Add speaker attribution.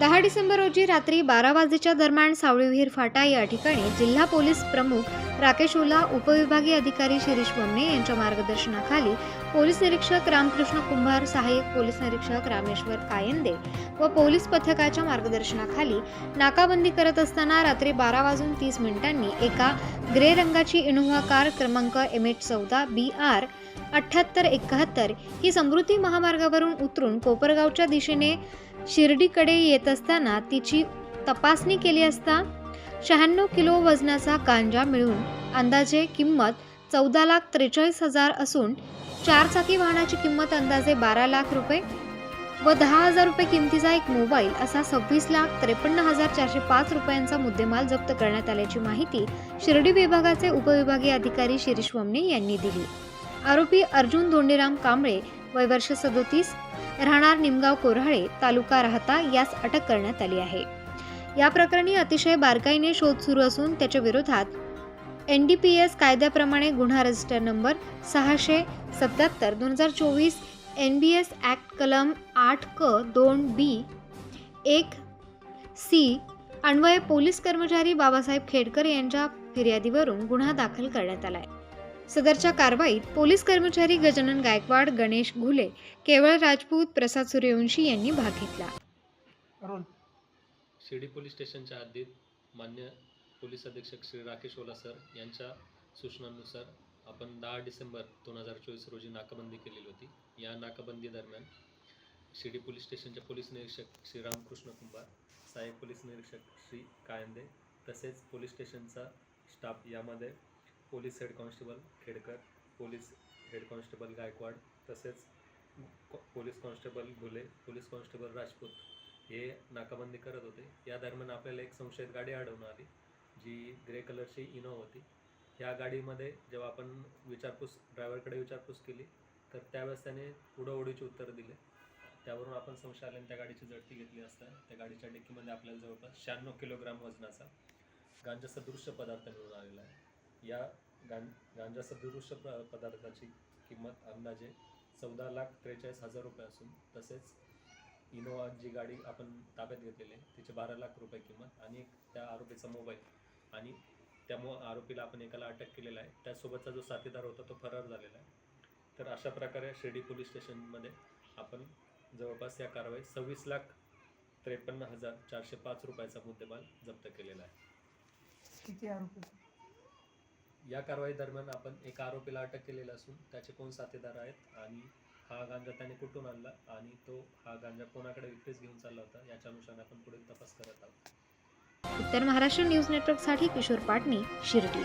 Speaker 1: दहा डिसेंबर रोजी रात्री बारा वाजेच्या दरम्यान सावळी विहीर फाटा या ठिकाणी जिल्हा पोलीस प्रमुख राकेश ओला उपविभागीय अधिकारी शिरीष वमने यांच्या मार्गदर्शनाखाली पोलीस निरीक्षक रामकृष्ण कुंभार सहाय्यक पोलीस निरीक्षक रामेश्वर कायंदे व पोलीस पथकाच्या मार्गदर्शनाखाली नाकाबंदी करत असताना रात्री बारा वाजून तीस मिनिटांनी एका ग्रे रंगाची इनोव्हा कार क्रमांक एम एच चौदा बी आर अठ्ठ्याहत्तर एकाहत्तर ही समृद्धी महामार्गावरून उतरून कोपरगावच्या दिशेने शिर्डीकडे येत असताना तिची तपासणी केली असता शहाण्णव किलो वजनाचा गांजा मिळून अंदाजे किंमत चौदा लाख त्रेचाळीस हजार असून चारचाकी वाहनाची किंमत अंदाजे बारा लाख रुपये व दहा हजार रुपये किमतीचा एक मोबाईल असा सव्वीस लाख त्रेपन्न हजार चारशे पाच रुपयांचा मुद्देमाल जप्त करण्यात आल्याची माहिती शिर्डी विभागाचे उपविभागीय अधिकारी शिरीष वमने यांनी दिली. आरोपी अर्जुन धोंडीराम कांबळे वय वर्ष सदोतीस राहणार निमगाव कोऱ्हाळे तालुका राहता यास अटक करण्यात आली आहे. या प्रकरणी अतिशय बारकाईने शोध सुरू असून त्याच्या विरोधात एन डी पी एस कायद्याप्रमाणे गुन्हा रजिस्टर नंबर सहाशे सत्याहत्तर दोन हजार चोवीस एन बी एस ॲक्ट कलम आठ क दोन बी एक सी अन्वये पोलीस कर्मचारी बाबासाहेब खेडकर यांच्या फिर्यादीवरून गुन्हा दाखल करण्यात आला आहे सदरच्या कारवाईत पोलीस कर्मचारी गजानन गायकवाड गणेश घुले केवळ राजपूत प्रसाद सूर्यवंशी यांनी भाग घेतला.
Speaker 2: शिर्डी पोलीस स्टेशनच्या हद्दीत मान्य पोलीस अधीक्षक श्री राकेश ओला सर यांच्या सूचनांनुसार आपण दहा डिसेंबर दोन हजार चोवीस रोजी नाकाबंदी केलेली होती. या नाकाबंदी दरम्यान शिर्डी पोलीस स्टेशनचे पोलीस निरीक्षक श्री रामकृष्ण कुंभार सहाय्यक पोलीस निरीक्षक श्री कायंदे तसेच पोलीस स्टेशनचा स्टाफ यामध्ये police head constable Khedkar police head constable Gaikwad तसेच police constable Ghule police constable Rajput हे नाकाबंदी करत होते. या दरम्यान आपल्याला एक संशयित गाडी आढळून आली जी ग्रे कलरची इनो होती. या गाडीमध्ये जेव्हा आपण विचारपूस ड्रायव्हरकडे विचारपूस केली तर त्यावेळेस त्याने उडवडीची उत्तरं दिले. त्यावरून आपण संशय त्या गाडीची जडती घेतली असता त्या गाडीच्या डिक्कीमध्ये आपल्याला जवळपास शहाण्णव किलोग्राम वजनाचा गांजा सदृश्य पदार्थ मिळून आलेला आहे. या गां गांजा सदृश्य प पदार्थाची किंमत अंदाजे चौदा लाख त्रेचाळीस हजार रुपये असून तसेच इनोवा जी गाडी आपण ताब्यात घेतलेली आहे तिचे बारा लाख रुपये किंमत आणि त्या आरोपीचा मोबाईल. आणि त्या मो आरोपीला आपण एकाला अटक केलेला आहे. त्यासोबतचा जो साथीदार होता तो फरार झालेला आहे. तर अशा प्रकारे शिर्डी पोलीस स्टेशनमध्ये आपण जवळपास या कारवाईत सव्वीस लाख त्रेपन्न हजार चारशे पाच रुपयाचा मुद्देमाल जप्त केलेला आहे.
Speaker 3: किती आरोपी
Speaker 2: या कारवाई दरम्यान आपण एका आरोपीला अटक केलेला असून त्याचे कोण साथीदार आहेत आणि हा गांजा त्याने कुठून आणला आणि तो हा गांजा कोणाकडे विक्रीस घेऊन चालला होता याच्या अनुषंगाने आपण पुढील तपास करत आहोत.
Speaker 1: उत्तर महाराष्ट्र न्यूज नेटवर्कसाठी किशोर पाटणी शिर्डी.